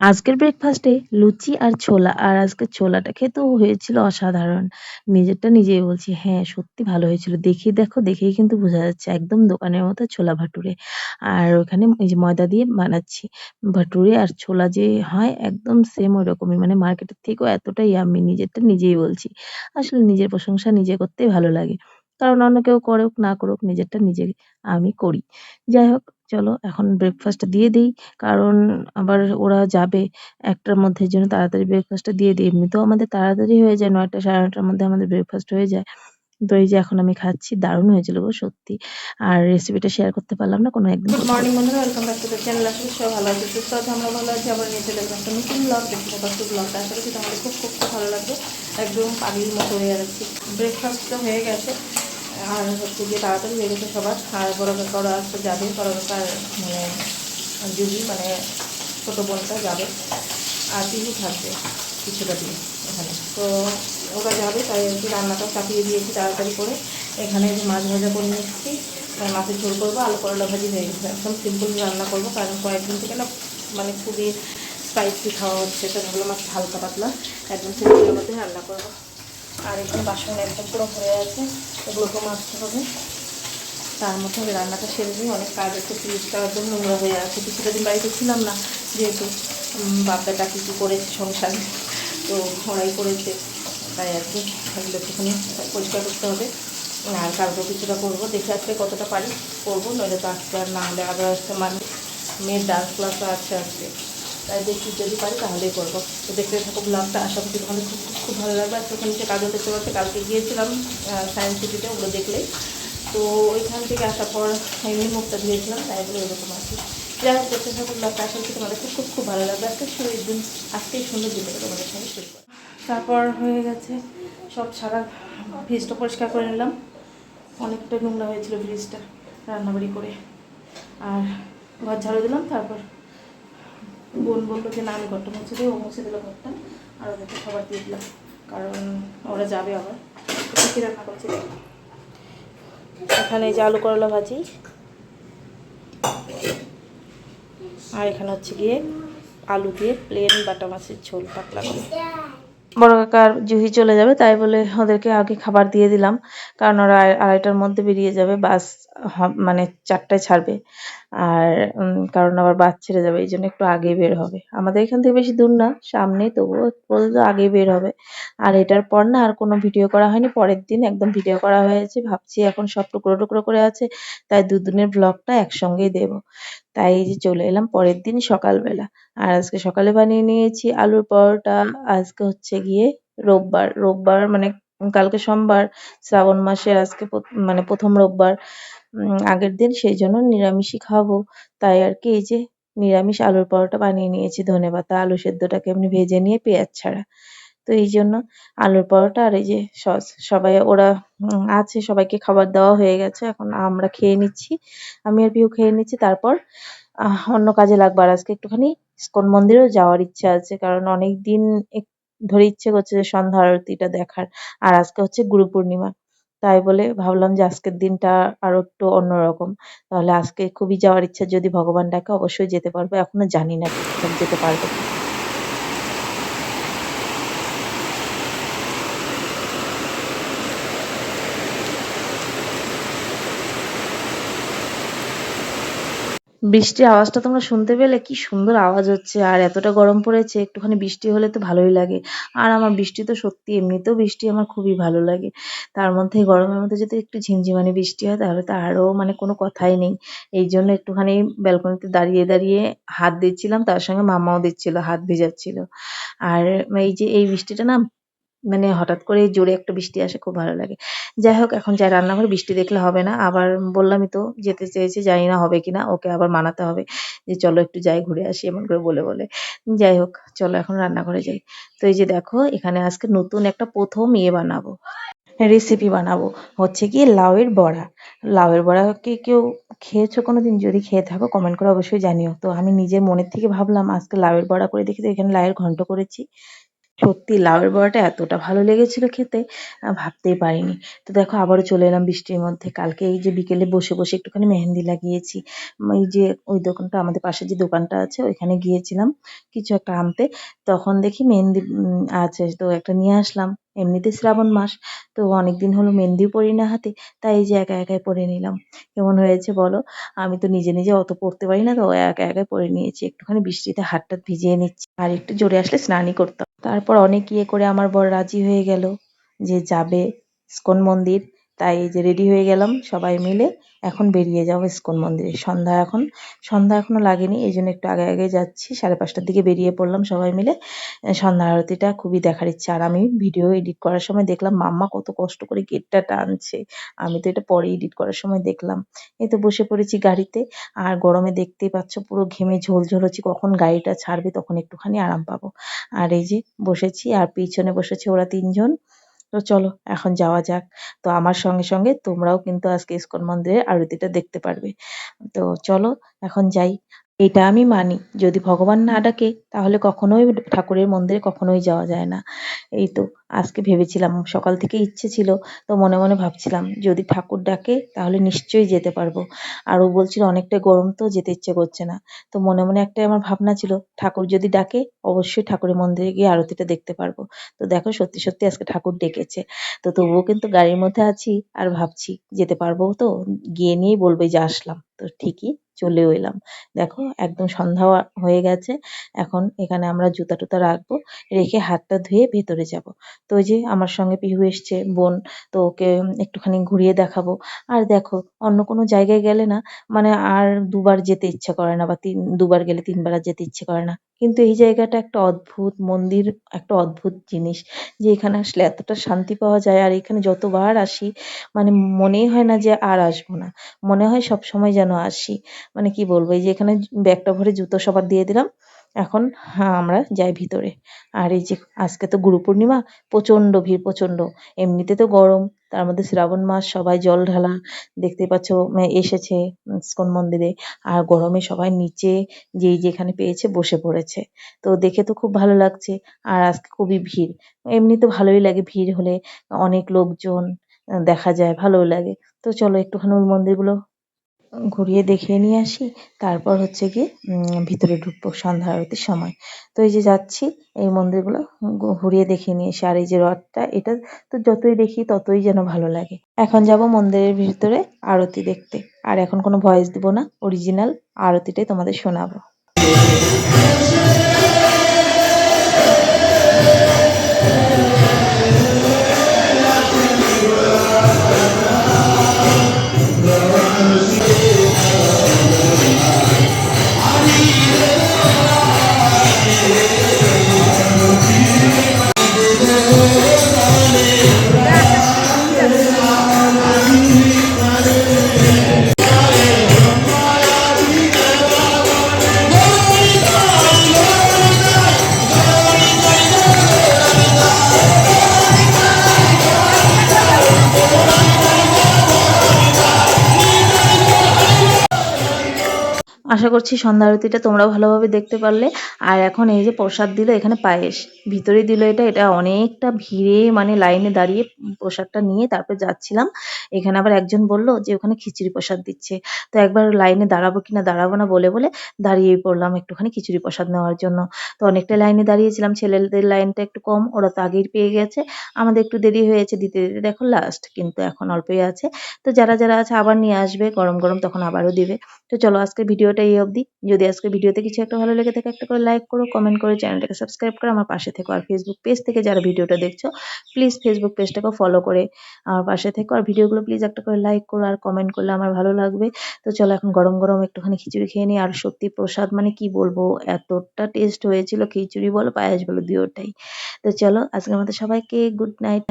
আজকের ব্রেকফাস্টে লুচি আর ছোলা আর আজকের ছোলাটা খেতেও হয়েছিল অসাধারণ। নিজেরটা নিজেই বলছি হ্যাঁ, সত্যি ভালো হয়েছিল। দেখেই দেখো দেখেই কিন্তু বোঝা যাচ্ছে একদম দোকানের মতো ছোলা ভাটুরে। আর ওখানে এই যে ময়দা দিয়ে বানাচ্ছি। ভাটুরে আর ছোলা যে হয় একদম সেম ওইরকমই মানে মার্কেটের থেকেও এতটা ইয়াম্মি নিজেরটা নিজেই বলছি। আসলে নিজের প্রশংসা নিজে করতেই ভালো লাগে। কারণ অন্য কেউ করুক না করুক নিজেরটা নিজে আমি করি। যাই হোক চলো এখন ব্রেকফাস্টটা দিয়ে দিই কারণ আবার ওরা যাবে একটার মধ্যে এজন্য তাড়াতাড়ি ব্রেকফাস্টটা দিয়ে দিই। এমনিতেও আমাদের তাড়াতাড়ি হয়ে যায় ৯টা ৯:৩০ মধ্যে আমাদের ব্রেকফাস্ট হয়ে যায়। তো এই যে এখন আমি খাচ্ছি। দারুণ হয়েছিল গো সত্যি। আর রেসিপিটা শেয়ার করতে পারলাম না, কোনো একদিন গুড মর্নিং বন্ধুরা welcome back to the channel করি সবাই ভালো আছে, সুস্থ আছে আমরা ভালো আছি আবার নিয়ে চলে একটা নতুন ব্লগ দেখতে পাচ্ছি ব্লগটা আশা করি তোমাদের খুব খুব ভালো লাগবে একদম পাগলির মতো হয়ে যাচ্ছি ব্রেকফাস্ট তো হয়ে গেছে আর হচ্ছে গিয়ে তাড়াতাড়ি হয়ে গেছে সবার। আর বড় কাকা ওরা আসতে যাবে। বড় কাকার মানে জুবি মানে ছোটো বোনটা যাবে। আর পিহু থাকবে কিছুটা দিন এখানে। তো ওরা যাবে, তাই আর কি রান্নাটা চাপিয়ে দিয়েছি তাড়াতাড়ি করে। এখানে মাছ ভাজা করে আর মাছের ঝোল করব। আলু করলা ভাজি হয়ে গেছে। একদম সিম্পল রান্না করব, কারণ কয়েকদিন থেকে না মানে খুবই স্পাইসি খাওয়া হচ্ছে। তো ভাবলাম হালকা পাতলা একদম সিম্পলের মধ্যে রান্না করব। আর এখানে বাসন একদম পুরো ভরে আছে এগুলোকে মাজতে হবে। তার মধ্যে আমি রান্নাটা সেরে নিই, অনেক কাজ আছে ফ্রিজটা একদম নোংরা হয়ে আছে, কিছুটা দিন বাড়িতে ছিলাম না, যেহেতু বাপ্পাটা কী কী করেছে সংসারে, তো ওরাই করেছে, তাই আর কি এগুলো একটুখানি পরিষ্কার করতে হবে। আর কালকেও কিছুটা করব, দেখে আজকে কতটা পারি করব, নইলে তো আজকে আর না হলে আবার আসতে মানে মেয়ের ডান্স ক্লাসও আছে আজকে। তাই দেখি যদি পারি তাহলেই করব। তো দেখতে থাকো ব্লগটা আশা করি তোমাদের খুব খুব ভালো লাগবে। আজকে ওখানে নিচে কাজও দেখতে পাচ্ছে কালকে গিয়েছিলাম সায়েন্স সিটিতে ওগুলো দেখলেই। তো ওইখান থেকে আসার পর এমনি মুখটা ধুয়েছিলাম তাই বলে ওরকম আর কি। যাই হোক, দেখতে থাকো ব্লগটা আশা করি তোমাদের খুব খুব খুব ভালো লাগবে। আজকে শুরুর দিন আজকেই সুন্দর দিনটা তোমাদের সঙ্গে শুরু করো তারপর হয়ে গেছে, সব সারা ফ্রিজটা পরিষ্কার করে নিলাম। অনেকটা নোংরা হয়েছিল ফ্রিজটা রান্নাবাড়ি করে। আর ঘর ঝাড়ু দিলাম, তারপর বোন বলল যে, না, আমি ঘরটা মুছে দিই ও মুছে দিল ঘরটা। আর ওদেরকে খাবার দিয়ে দিলাম কারণ ওরা যাবে আবার। কী রান্না করছে এখানে এই যে আলু করলা ভাজি। আর এখানে হচ্ছে গিয়ে আলু দিয়ে প্লেন বাটা মাছের ঝোল, পাতলা করে। বড় কাকার জুহি চলে যাবে, তাই বলে ওদেরকে আগে খাবার দিয়ে দিলাম। কারণ ওরা আড়াইটার মধ্যে বেরিয়ে যাবে, বাস মানে চারটায় ছাড়বে। আর কারণ আবার বাস ছেড়ে যাবে, এই জন্য একটু আগে বের হবে। আমাদের এখান থেকে বেশি দূর না সামনেই তবুও বলতে তো আগেই বের হবে। আর এটার পর না আর কোনো ভিডিও করা হয়নি, পরের দিন একদম ভিডিও করা হয়েছে। ভাবছি এখন সব টুকরো টুকরো করে আছে, তাই দুদিনের ব্লগটা একসঙ্গেই দেব। তাই এই যে চলে এলাম পরের দিন সকালবেলা। আর আজকে সকালে বানিয়ে নিয়েছি আলুর পরোটা, আজকে হচ্ছে গিয়ে রোববার। রোববার মানে কালকে সোমবার, শ্রাবণ মাসের আজকে মানে প্রথম রোববার। আগের দিন সেই জন্য নিরামিষই খাব। তাই আর কি এই যে নিরামিষ আলুর পরোটা বানিয়ে নিয়েছি ধনেপাতা, আলু সেদ্ধটাকে এমনি ভেজে নিয়ে পেঁয়াজ ছাড়া। তো এই জন্য আলুর পরোটা আর এই যে সস। সবাই, ওরা আছে, সবাইকে খাবার দেওয়া হয়ে গেছে। এখন আমরা খেয়ে নিচ্ছি। আমি আর পিউ খেয়ে নিচ্ছি। তারপর অন্য কাজে লাগবার আজকে একটুখানি ইস্কন মন্দিরেও যাওয়ার ইচ্ছা আছে। কারণ অনেক দিন ধরে ইচ্ছে করছে যে সন্ধ্যা আরতিটা দেখার। আর আজকে হচ্ছে গুরু পূর্ণিমা। তাই বলে ভাবলাম যে আজকের দিনটা আরও একটু অন্যরকম। তাহলে আজকে খুবই যাওয়ার ইচ্ছা। যদি ভগবান ডাকে, অবশ্যই যেতে পারব। এখনও জানি না যেতে পারব বৃষ্টির আওয়াজটা তোমরা শুনতে পেলে? কি সুন্দর আওয়াজ হচ্ছে। আর এতটা গরম পড়েছে, একটুখানি বৃষ্টি হলে তো ভালোই লাগে। আর আমার বৃষ্টি তো সত্যি, এমনিতেও বৃষ্টি আমার খুবই ভালো লাগে। তার মধ্যে গরমের মধ্যে যদি একটু ঝিমঝিমানি বৃষ্টি হয়, তাহলে তো আরও মানে কোনো কথাই নেই। এই জন্য একটুখানি ব্যালকনিতে দাঁড়িয়ে দাঁড়িয়ে হাত দিচ্ছিলাম, তার সঙ্গে মামাও দিচ্ছিল, হাত ভেজাচ্ছিল। আর এই যে এই বৃষ্টিটা না মানে হঠাৎ করে জোরে একটা বৃষ্টি আসে, খুব ভালো লাগে। যাই হোক, এখন যাই, রান্নাঘরে বৃষ্টি দেখলে হবে না। আবার বললামই তো, যেতে চেয়েছি, জানি না হবে কিনা, ওকে আবার মানাতে হবে। যে চলো একটু যাই, ঘুরে আসি, এমন করে বলে বলে। যাই হোক, চলো এখন রান্নাঘরে যাই। তো এই যে দেখো, এখানে আজকে নতুন একটা প্রথম ইয়ে বানাবো। রেসিপি বানাবো। হচ্ছে কি, লাউয়ের বড়া। লাউয়ের বড়া কি কেউ খেয়েছো কোনো দিন যদি খেয়ে থাকো কমেন্ট করে অবশ্যই জানিও। তো আমি নিজের মনের থেকে ভাবলাম, আজকে লাউয়ের বড়া করে দেখি, তো এখানে লাউয়ের ঘন্ট করেছি। সত্যি লাউয়ের বড়াটা এতটা ভালো লেগেছিল খেতে ভাবতেই পারিনি। তো দেখো, আবারও চলে এলাম বৃষ্টির মধ্যে। কালকে এই যে বিকেলে বসে বসে একটুখানি মেহেন্দি লাগিয়েছি। এই যে ওই দোকানটা, আমাদের পাশে যে দোকানটা আছে, ওইখানে গিয়েছিলাম কিছু একটা আনতে। তখন দেখি মেহেন্দি আছে। তো একটা নিয়ে আসলাম। এমনিতে শ্রাবণ মাস, তো অনেকদিন হলো মেহেন্দিও পরি না হাতে, তাই এই যে একা একাই পরে নিলাম। কেমন হয়েছে বলো? আমি তো নিজে নিজে অত পড়তে পারি না, তো একা একাই পরে নিয়েছি। একটুখানি বৃষ্টিতে হাতটা ভিজিয়ে নিচ্ছি। আর একটু জোরে আসলে স্নানই করতাম তারপর অনেক ইয়ে করে আমার বর রাজি হয়ে গেল যে যাবে ইস্কন মন্দির। তাই এই যে রেডি হয়ে গেলাম সবাই মিলে। এখন বেরিয়ে যাব ইস্কন মন্দিরে। সন্ধ্যা এখন। সন্ধ্যা এখনও লাগেনি, এই জন্য একটু আগে আগে যাচ্ছি। সাড়ে পাঁচটার দিকে বেরিয়ে পড়লাম সবাই মিলে। সন্ধ্যা আরতিটা খুবই দেখার ইচ্ছা। আর আমি ভিডিও এডিট করার সময় দেখলাম, মাম্মা কত কষ্ট করে গেটটা টানছে। আমি তো এটা পরে এডিট করার সময় দেখলাম। এই তো বসে পড়েছি গাড়িতে। আর গরমে দেখতেই পাচ্ছ পুরো ঘেমে ঝোলঝোল হচ্ছি। কখন গাড়িটা ছাড়বে তখন একটুখানি আরাম পাবো। আর এই যে বসেছি, আর পিছনে বসেছে ওরা তিনজন। তো চলো, এখন যাওয়া যাক। তো আমার সঙ্গে সঙ্গে তোমরাও কিন্তু আজকে ইস্কন মন্দিরের আরতিটা দেখতে পারবে। তো চলো, এখন যাই। এটা আমি মানি। যদি ভগবান না ডাকে, তাহলে কখনোই ঠাকুরের মন্দিরে কখনোই যাওয়া যায় না। এই তো, আজকে ভেবেছিলাম, সকাল থেকে ইচ্ছে ছিল, তো মনে মনে ভাবছিলাম, যদি ঠাকুর ডাকে, তাহলে নিশ্চয়ই যেতে পারব। আর ও বলছিল, অনেকটা গরম তো যেতে ইচ্ছে করছে না। তো মনে মনে একটাই আমার ভাবনা ছিল, ঠাকুর যদি ডাকে, অবশ্যই ঠাকুরের মন্দিরে গিয়ে আরতিটা দেখতে পারব। তো দেখো, সত্যি সত্যি আজকে ঠাকুর ডেকেছে। তো তবুও কিন্তু গাড়ির মধ্যে আছি, আর ভাবছি, যেতে পারব তো? গিয়ে নিয়েই বলবে যে আসলাম। তো ঠিকই চলেও এলাম। দেখো, একদম সন্ধ্যাও হয়ে গেছে। এখন এখানে আমরা জুতা টুতা রাখব, রেখে হাতটা ধুয়ে ভেতরে যাব। তো ওই যে আমার সঙ্গে পিহু এসছে, বোন, তো ওকে একটুখানি ঘুরিয়ে দেখাবো। আর দেখো, অন্য কোনো জায়গায় গেলে না মানে আর দুবার যেতে ইচ্ছে করে না বা তিন, দুবার গেলে তিনবার যেতে ইচ্ছে করে না। কিন্তু এই জায়গাটা একটা অদ্ভুত মন্দির, একটা অদ্ভুত জিনিস যে এখানে আসলে এতটা শান্তি পাওয়া যায়। আর এখানে যতবার আসি মানে মনেই হয় না যে আর আসব না। মনে হয় সব সময় যেন আসি। মানে কি বলব, এই যে এখানে ব্যাগটা ভরে জুতো সবার দিয়ে দিলাম। এখন হ্যাঁ আমরা যাই ভিতরে। আর এই যে আজকে তো গুরু পূর্ণিমা প্রচণ্ড ভিড়, প্রচণ্ড। এমনিতে তো গরম, তার মধ্যে শ্রাবণ মাস, সবাই জল ঢালা দেখতেই পাচ্ছ এসেছে ইস্কন মন্দিরে। আর গরমে সবাই নিচে যেই যেখানে পেয়েছে বসে পড়েছে। তো দেখে তো খুব ভালো লাগছে, আর আজকে খুবই ভিড়। এমনি তো ভালোই লাগে ভিড় হলে অনেক লোকজন, দেখা যায়, ভালোও লাগে। তো চলো একটুখানি ওই মন্দিরগুলো ঘুরিয়ে দেখিয়ে নিয়ে আসি। তারপর হচ্ছে গিয়ে ভিতরে ঢুকবো সন্ধ্যা আরতির সময়। তো এই যে যাচ্ছি, এই মন্দিরগুলো ঘুরিয়ে দেখিয়ে নিয়ে এসে, আর এই যে রথটা, এটা তো যতই দেখি ততই যেন ভালো লাগে। এখন যাব মন্দিরের ভিতরে আরতি দেখতে। আর এখন কোনো ভয়েস দিব না অরিজিনাল আরতিটাই তোমাদের শোনাবো। আশা করছি সন্ধ্যা আরতিটা তোমরাও ভালোভাবে দেখতে পারলে। আর এখন এই যে প্রসাদ দিল এখানে পায়েস। ভিতরে দিল এটা এটা অনেকটা ভিড়ে মানে লাইনে দাঁড়িয়ে প্রসাদটা নিয়ে তারপর যাচ্ছিলাম। এখানে আবার একজন বলল যে ওখানে খিচুড়ি প্রসাদ দিচ্ছে। তো একবার লাইনে দাঁড়াবো কিনা দাঁড়াবো না বলে বলে দাঁড়িয়ে পড়লাম একটুখানি খিচুড়ি প্রসাদ নেওয়ার জন্য। তো অনেকটা লাইনে দাঁড়িয়েছিলাম, ছেলেদের লাইনটা একটু কম, ওরা তো আগেই পেয়ে গেছে। আমাদের একটু দেরি হয়েছে, দিতে দিতে দেখো লাস্ট কিন্তু এখন অল্পই আছে। তো যারা যারা আছে আবার নিয়ে আসবে, গরম গরম তখন আবারও দিবে। তো চলো আজকের ভিডিওটা এই অবধি। যদি আজকের ভিডিওতে কিছু একটা ভালো লেগে থাকে, একটা করে লাইক করো কমেন্ট করো, চ্যানেলটাকে সাবস্ক্রাইব করো, আমার পাশে আর ফেসবুক পেজ থেকে যারা ভিডিওটা দেখছ প্লিজ ফেসবুক পেজটাকেও ফলো করে আমার পাশে থেকো আর ভিডিওগুলো প্লিজ একটা করে লাইক করো আর কমেন্ট করলে আমার ভালো লাগবে। তো চলো এখন গরম গরম একটুখানি খিচুড়ি খেয়ে নিই। আর সত্যি প্রসাদ মানে কি বলব, এতটা টেস্ট হয়েছিল খিচুড়ি বলো, পায়েস বলো দুয়োটাই তো চলো আজকের মতো সবাইকে গুড নাইট